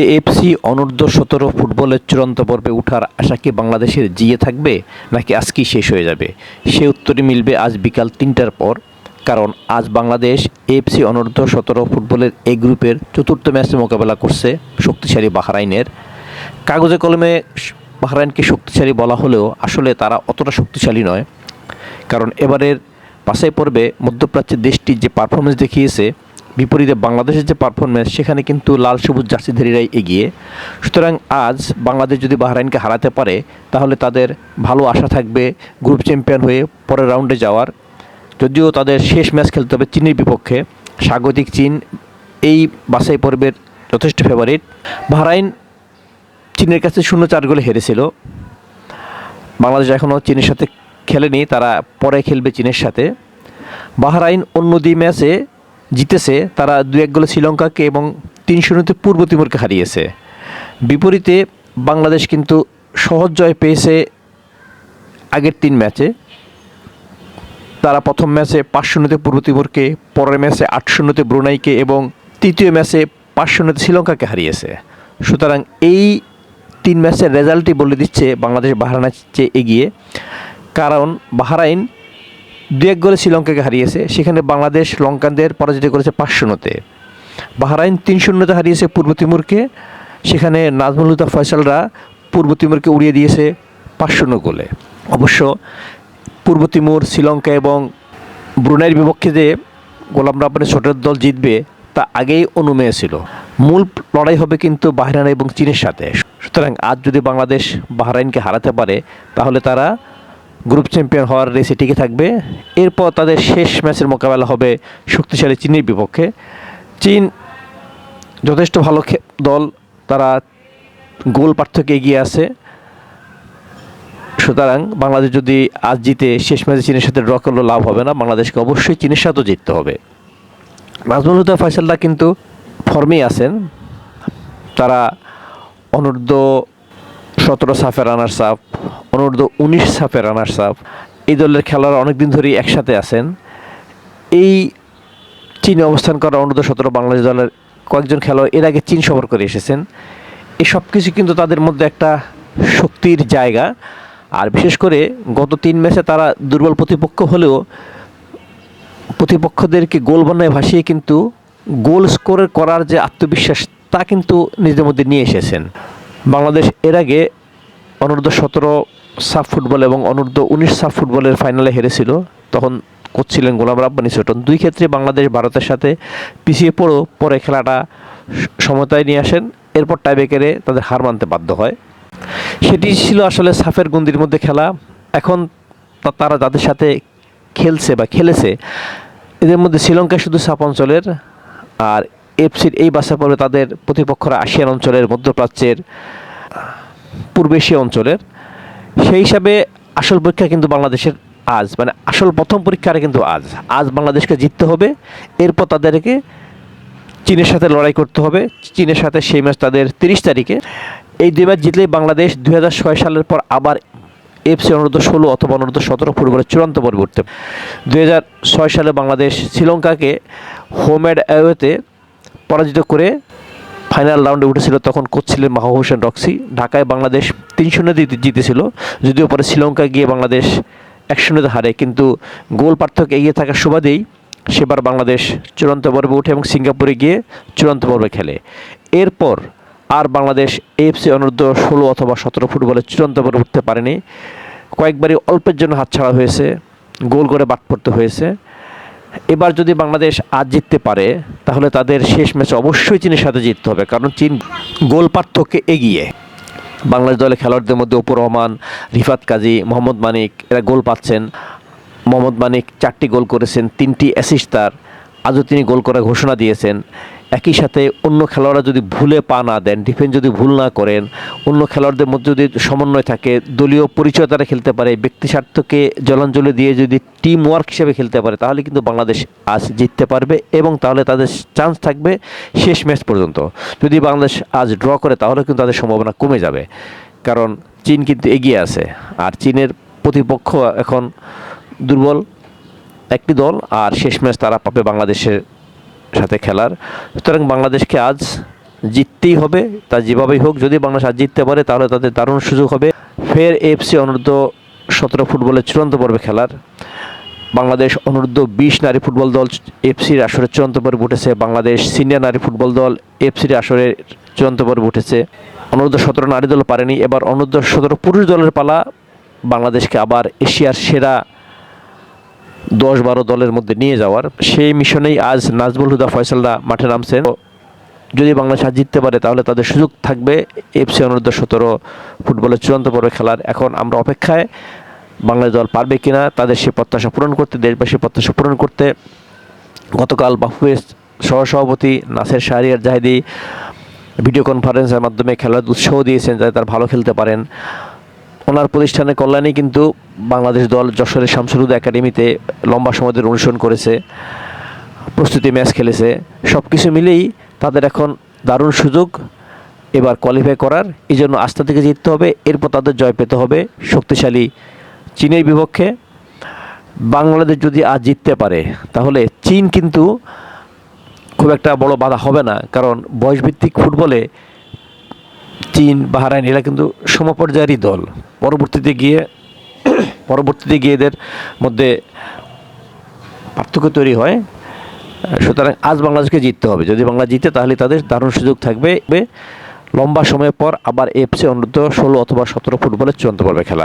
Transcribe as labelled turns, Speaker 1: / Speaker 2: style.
Speaker 1: AFC অনূর্ধ্ব সতেরো ফুটবলের চূড়ান্ত পর্বে ওঠার আশা কি বাংলাদেশের জিয়ে থাকবে, নাকি আজকেই শেষ হয়ে যাবে? সে উত্তরই মিলবে আজ বিকাল তিনটার পর, কারণ আজ বাংলাদেশ এএফসি অনূর্ধ্ব সতেরো ফুটবলের এ গ্রুপের চতুর্থ ম্যাচে মোকাবেলা করছে শক্তিশালী বাহরাইনের। কাগজে কলমে বাহরাইনকে শক্তিশালী বলা হলেও আসলে তারা অতটা শক্তিশালী নয়। কারণ এবারের বাছাই পর্বে মধ্যপ্রাচ্যের দেশটি যে পারফরমেন্স দেখিয়েছে বিপরীতে বাংলাদেশের যে পারফরমেন্স সেখানে কিন্তু লাল সবুজ জার্সিধারীরাই এগিয়ে। সুতরাং আজ বাংলাদেশ যদি বাহরাইনকে হারাতে পারে, তাহলে তাদের ভালো আশা থাকবে গ্রুপ চ্যাম্পিয়ন হয়ে পরের রাউন্ডে যাওয়ার। যদিও তাদের শেষ ম্যাচ খেলতে হবে চীনের বিপক্ষে। স্বাগতিক চীন এই বাছাই পর্বের যথেষ্ট ফেভারিট বাহরাইন চীনের কাছে শূন্য চার গোলে হেরেছিল। বাংলাদেশ এখনও চীনের সাথে খেলেনি, তারা পরে খেলবে চীনের সাথে। বাহরাইন অন্য দুই ম্যাচে জিতেছে, তারা দু এক গোলে শ্রীলঙ্কাকে এবং তিন শূন্যতে পূর্ব তিমুরকে হারিয়েছে। বিপরীতে বাংলাদেশ কিন্তু সহজ জয় পেয়েছে আগের তিন ম্যাচে। তারা প্রথম ম্যাচে পাঁচ শূন্যতে পূর্ব তিমুরকে, পরের ম্যাচে আট শূন্যতে ব্রুনাইকে এবং তৃতীয় ম্যাচে পাঁচ শূন্যতে শ্রীলঙ্কাকে হারিয়েছে। সুতরাং এই তিন ম্যাচের রেজাল্টই বলে দিচ্ছে বাংলাদেশ বাহারাইনের চেয়ে এগিয়ে। কারণ বাহারাইন দু এক গোলে শ্রীলঙ্কাকে হারিয়েছে, সেখানে বাংলাদেশ লঙ্কানদের পরাজিত করেছে পাঁচ শূন্যতে বাহরাইন তিন শূন্যতে হারিয়েছে পূর্ব তিমুরকে, সেখানে নাজমুল হুদা ফয়সালরা পূর্ব তিমুরকে উড়িয়ে দিয়েছে পাঁচ শূন্য গোলে। অবশ্য পূর্ব তিমুর, শ্রীলঙ্কা এবং ব্রুনাইয়ের বিপক্ষে যে গোলাম রাব্বানি ছোটের দল জিতবে, তা আগেই অনুমেয় ছিল। মূল লড়াই হবে কিন্তু বাহরাইন এবং চীনের সাথে। সুতরাং আজ যদি বাংলাদেশ বাহরাইনকে হারাতে পারে, তাহলে তারা গ্রুপ চ্যাম্পিয়ন হওয়ার রেসে টিকে থাকবে। এরপর তাদের শেষ ম্যাচের মোকাবেলা হবে শক্তিশালী চীনের বিপক্ষে। চীন যথেষ্ট ভালো দল, তারা গোল পার্থক্যে এগিয়ে আছে। সুতরাং বাংলাদেশ যদি আজ জিতে শেষ ম্যাচে চীনের সাথে ড্র করলেও লাভ হবে না, বাংলাদেশকে অবশ্যই চীনের সাথেও জিততে হবে। নাজমুল হুদা ফয়সালরা কিন্তু ফর্মেই আছেন। তারা অনূর্ধ্ব সতেরো সাফে রানার্স আপ অনূর্ধ্ব উনিশ সাফে রানার্স আপ এই দলের খেলোয়াড় অনেকদিন ধরেই একসাথে আছেন। এই চীনে অবস্থান করা অনূর্ধ্ব সতেরো বাংলাদেশ দলের কয়েকজন খেলোয়াড় এর আগে চীন সফর করে এসেছেন। এই সব কিছু কিন্তু তাদের মধ্যে একটা শক্তির জায়গা। আর বিশেষ করে গত তিন ম্যাচে তারা দুর্বল প্রতিপক্ষ হলেও প্রতিপক্ষদেরকে গোল বন্যায় ভাসিয়ে কিন্তু গোল স্কোর করার যে আত্মবিশ্বাস, তা কিন্তু নিজেদের মধ্যে নিয়ে এসেছেন। বাংলাদেশ এর আগে অনূর্ধ্ব সতেরো সাফ ফুটবল এবং অনূর্ধ্ব উনিশ সাফ ফুটবলের ফাইনালে হেরেছিল। তখন করছিলেন গোলাম রাব্বানি ছোটন। দুই ক্ষেত্রে বাংলাদেশ ভারতের সাথে পিছিয়ে পড়েও পরে খেলাটা সমতায় নিয়ে আসেন। এরপর টাইব্রেকারে তাদের হার মানতে বাধ্য হয়। সেটি ছিল আসলে সাফের গুন্দির মধ্যে খেলা। এখন তারা যাদের সাথে খেলছে বা খেলেছে। এদের মধ্যে শ্রীলঙ্কা শুধু সাপ অঞ্চলের আর এফসির এই বাসা পড়বে তাদের প্রতিপক্ষরা আসিয়ান অঞ্চলের মধ্যপ্রাচ্যের পূর্ব এশিয়া অঞ্চলের। সেই হিসাবে আসল পরীক্ষা কিন্তু বাংলাদেশের আজ মানে আসল প্রথম পরীক্ষাটা কিন্তু আজ। আজ বাংলাদেশকে জিততে হবে, এরপর তাদেরকে চীনের সাথে লড়াই করতে হবে। চীনের সাথে সেই ম্যাচ তাদের তিরিশ তারিখে। এই দুই ম্যাচ জিতলেই বাংলাদেশ দু হাজার ছয় সালের পর আবার এফসি অনূর্ধ্ব ষোলো অথবা অনূর্ধ্ব সতেরো ফুটবলের চূড়ান্ত পর্বে উঠতে দুই সালে বাংলাদেশ শ্রীলঙ্কাকে হোম অ্যান্ড অ্যাওয়েতে পরাজিত করে ফাইনাল রাউন্ডে উঠেছিল তখন কোচ ছিলেন মাহবুব হোসেন রক্সি। ঢাকায় বাংলাদেশ তিন শূন্য জিতে জিতেছিল। যদিও পরে শ্রীলঙ্কা গিয়ে বাংলাদেশ এক শূন্যতে হারে। কিন্তু গোল পার্থক্য এগিয়ে থাকার সুবাদেই সেবার বাংলাদেশ চূড়ান্ত পর্বে উঠে এবং সিঙ্গাপুরে গিয়ে চূড়ান্ত পর্বে খেলে। এরপর আর বাংলাদেশ এফসি অনূর্ধ্ব ষোলো অথবা সতেরো ফুটবলের চূড়ান্ত পর্বে উঠতে পারেনি। কয়েকবারই অল্পের জন্য হাতছাড়া হয়েছে। গোল করে বাট পড়তে হয়েছে। এবার যদি বাংলাদেশ আজ জিততে পারে, তাহলে তাদের শেষ ম্যাচে অবশ্যই চীনের সাথে জিততে হবে, কারণ চীন গোল পার্থক্যে এগিয়ে। বাংলাদেশ দলের খেলোয়াড়দের মধ্যে অপুর রহমান, রিফাত কাজী, মোহাম্মদ মানিক, এরা গোল পাচ্ছেন। মোহাম্মদ মানিক চারটি গোল করেছেন, তিনটি অ্যাসিস্ট তার। আজও তিনি গোল করার ঘোষণা দিয়েছেন। একই সাথে অন্য খেলোয়াড়রা যদি ভুলে পা না দেন ডিফেন্স যদি ভুল না করেন, অন্য খেলোয়াড়দের মধ্যে যদি সমন্বয় থাকে, দলীয় পরিচয় তারা খেলতে পারে, ব্যক্তি স্বার্থকে জলাঞ্জলি দিয়ে যদি টিম ওয়ার্ক হিসেবে খেলতে পারে, তাহলে কিন্তু বাংলাদেশ আজ জিততে পারবে এবং তাহলে তাদের চান্স থাকবে শেষ ম্যাচ পর্যন্ত। যদি বাংলাদেশ আজ ড্র করে, তাহলে কিন্তু তাদের সম্ভাবনা কমে যাবে। কারণ চীন কিন্তু এগিয়ে আছে, আর চীনের প্রতিপক্ষ এখন দুর্বল একটি দল, আর শেষ ম্যাচ তারা পাবে বাংলাদেশের সাথে খেলার। সুতরাং বাংলাদেশকে আজ জিততেই হবে, তা যেভাবেই হোক, যদি বাংলাদেশ আজ জিততে পারে, তাহলে তাদের দারুণ সুযোগ হবে। ফের এফসি অনূর্ধ্ব সতেরো ফুটবলের চূড়ান্ত পর্বে খেলার। বাংলাদেশ অনূর্ধ্ব বিশ নারী ফুটবল দল এফসির আসরে চূড়ান্ত পর্বে উঠেছে। বাংলাদেশ সিনিয়র নারী ফুটবল দল এফসির আসরে চূড়ান্ত পর্বে উঠেছে। অনূর্ধ্ব সতেরো নারী দল পারেনি। এবার অনূর্ধ্ব সতেরো পুরুষ দলের পালা বাংলাদেশকে আবার এশিয়ার সেরা দশ বারো দলের মধ্যে নিয়ে যাওয়ার। সেই মিশনেই আজ নাজমুল হুদা ফয়সালরা মাঠে নামছেন। যদি বাংলাদেশ আজ জিততে পারে, তাহলে তাদের সুযোগ থাকবে এফসি অনূর্ধ্ব সতেরো ফুটবলের চূড়ান্ত পর্বে খেলার। এখন আমরা অপেক্ষায়, বাংলাদেশ দল পারবে কিনা, তাদের সে প্রত্যাশা পূরণ করতে, দেশবাসীর প্রত্যাশা পূরণ করতে গতকাল বাফুয়ের সহসভাপতি নাসের শাহরিয়ার জাহিদি ভিডিও কনফারেন্সের মাধ্যমে খেলার উৎসাহ দিয়েছেন যাতে তারা ভালো খেলতে পারেন। ওনার প্রতিষ্ঠানের কল্যাণে কিন্তু বাংলাদেশ দল যশোরের শামসুরুদ একাডেমিতে লম্বা সময় ধরে অনুসরণ করেছে, প্রস্তুতি ম্যাচ খেলেছে। সব কিছু মিলেই তাদের এখন দারুণ সুযোগ এবার কোয়ালিফাই করার। এই জন্য আস্থা থেকে জিততে হবে, এরপর তাদের জয় পেতে হবে শক্তিশালী চীনের বিপক্ষে। বাংলাদেশ যদি আজ জিততে পারে, তাহলে চীন কিন্তু খুব একটা বড় বাধা হবে না, কারণ বয়সভিত্তিক ফুটবলে চীন, বাহারাইন এরা কিন্তু সমপর্যায়েরই দল। পরবর্তীতে গিয়ে পরবর্তীতে গিয়ে এদের মধ্যে পার্থক্য তৈরি হয়। সুতরাং আজ বাংলাদেশকে জিততে হবে। যদি বাংলা জিতে, তাহলে তাদের দারুণ সুযোগ থাকবে। লম্বা সময় পর আবার এফসি অনূর্ধ্ব ষোলো অথবা সতেরো ফুটবলের চূড়ান্ত পর্বে খেলা।